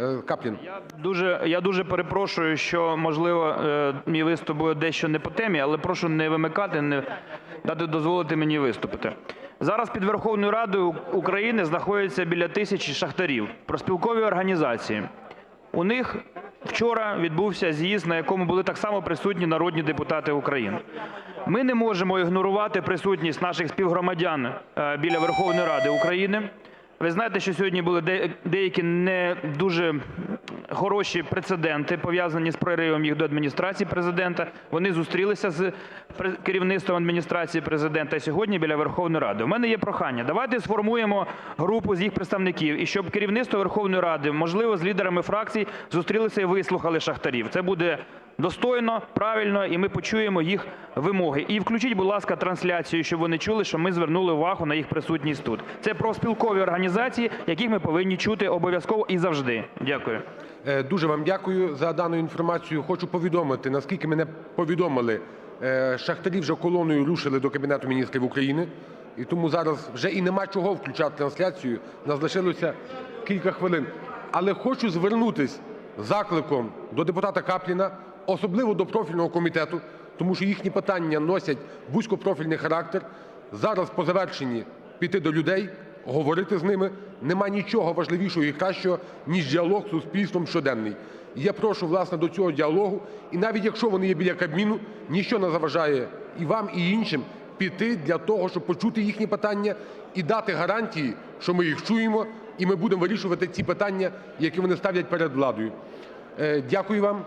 Е, Каплін. Я дуже, я дуже перепрошую, що можливо е, мій виступ буде дещо не по темі, але прошу не вимикати, не дати дозволити мені виступити. Зараз під Верховною Радою України знаходяться біля тисячі шахтарів, проспілкові організації. У них вчора відбувся з'їзд, на якому були так само присутні народні депутати України. Ми не можемо ігнорувати присутність наших співгромадян е, біля Верховної Ради України. Ви знаєте, що сьогодні були деякі не дуже хороші прецеденти, пов'язані з проривом їх до адміністрації президента. Вони зустрілися з керівництвом адміністрації президента сьогодні біля Верховної Ради. У мене є прохання. Давайте сформуємо групу з їх представників, і щоб керівництво Верховної Ради, можливо, з лідерами фракцій, зустрілися і вислухали шахтарів. Це буде достойно, правильно, і ми почуємо їх вимоги. І включіть, будь ласка, трансляцію, щоб вони чули, що ми звернули увагу на їх присутність тут. Це профспілкові організації, яких ми повинні чути обов'язково і завжди. Дякую. Е, Дуже вам дякую за дану інформацію. Хочу повідомити, наскільки мене повідомили, е, шахтарі вже колоною рушили до Кабінету Міністрів України. І тому зараз вже і нема чого включати трансляцію. Нас лишилося кілька хвилин. Але хочу звернутись закликом до депутата Капліна, особливо до профільного комітету, тому що їхні питання носять вузькопрофільний характер. Зараз по завершенні піти до людей, говорити з ними. Нема нічого важливішого і кращого, ніж діалог з суспільством щоденний. І я прошу, власне, до цього діалогу, і навіть якщо вони є біля Кабміну, ніщо не заважає і вам, і іншим піти для того, щоб почути їхні питання і дати гарантії, що ми їх чуємо, і ми будемо вирішувати ці питання, які вони ставлять перед владою. Е, Дякую вам.